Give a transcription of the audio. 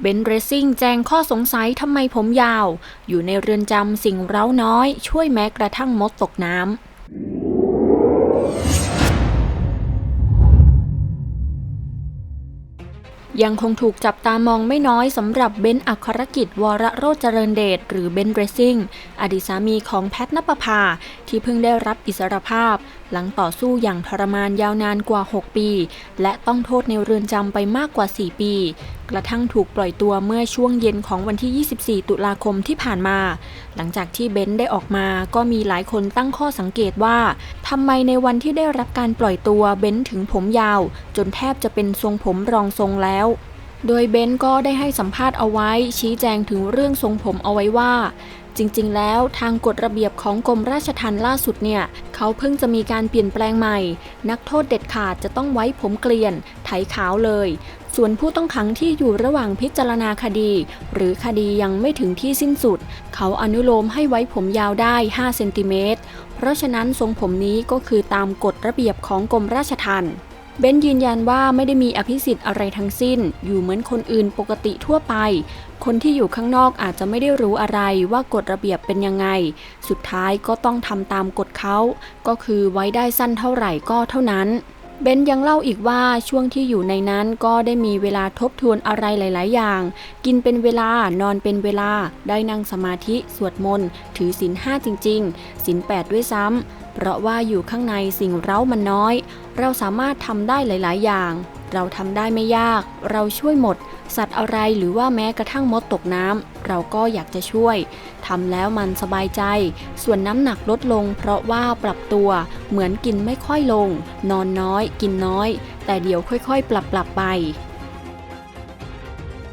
เบนเรซิ่งแจ้งข้อสงสัยทำไมผมยาว อยู่ในเรือนจำสิ่งเร้าน้อย ช่วยแม้กระทั่งมดตกน้ำ ยังคงถูกจับตามองไม่น้อยสำหรับเบนอัครกิจวรโรจเจริญเดชหรือเบนเรซิ่งอดีตสามีของแพทนปภา ที่เพิ่งได้รับอิสรภาพ หลังต่อสู้อย่างทรมานยาวนานกว่า 6 ปี และต้องโทษในเรือนจำไปมากกว่า 4 ปี กระทั่งถูกปล่อยตัวเมื่อช่วงเย็นของวันที่ 24 ตุลาคมที่ผ่านมา หลังจากที่เบนได้ออกมาก็มีหลายคนตั้งข้อสังเกตว่าทำไมในวันที่ได้รับการปล่อยตัวเบนถึงผมยาว จนแทบจะเป็นทรงผมรองทรงแล้ว โดยเบนซ์ก็ได้ให้สัมภาษณ์เอาไว้ชี้แจงถึงเรื่องทรงผมเอาไว้ว่า จริงๆ แล้วทางกฎระเบียบของกรมราชทัณฑ์ล่าสุดเนี่ย เขาเพิ่งจะมีการเปลี่ยนแปลงใหม่ นักโทษเด็ดขาดจะต้องไว้ผมเกลียน ไถขาวเลย ส่วนผู้ต้องขังที่อยู่ระหว่างพิจารณาคดี หรือคดียังไม่ถึงที่สิ้นสุด เขาอนุโลมให้ไว้ผมยาวได้ 5 เซนติเมตร เพราะฉะนั้นทรงผมนี้ก็คือตามกฎระเบียบของกรมราชทัณฑ์ เบนยืนยันว่าไม่ได้มีอภิสิทธิ์อะไรทั้งสิ้น อยู่เหมือนคนอื่นปกติทั่วไป คนที่อยู่ข้างนอกอาจจะไม่ได้รู้อะไรว่ากฎระเบียบเป็นยังไง สุดท้ายก็ต้องทำตามกฎเขา ก็คือไว้ได้สั้นเท่าไหร่ก็เท่านั้น เบนยังเล่าอีกว่าช่วงที่อยู่ในนั้นก็ได้มีเวลาทบทวนอะไรหลาย ๆ อย่าง กินเป็นเวลานอนเป็นเวลา ได้นั่งสมาธิ สวดมนต์ ถือศีลห้าจริง ๆ ศีลแปดด้วยซ้ำเพราะว่าอยู่ข้างในสิ่งเร้ามันน้อย เราสามารถทำได้หลาย ๆ อย่าง เราทำได้ไม่ยาก เราช่วยหมด สัตว์อะไรหรือว่าแม้กระทั่งมดตกน้ำเราก็อยากจะช่วยทำแล้วมันสบายใจ ส่วนน้ำหนักลดลง เพราะว่าปรับตัว เหมือนกินไม่ค่อยลง นอนน้อย กินน้อย แต่เดี๋ยวค่อยๆ ปรับปรับๆไป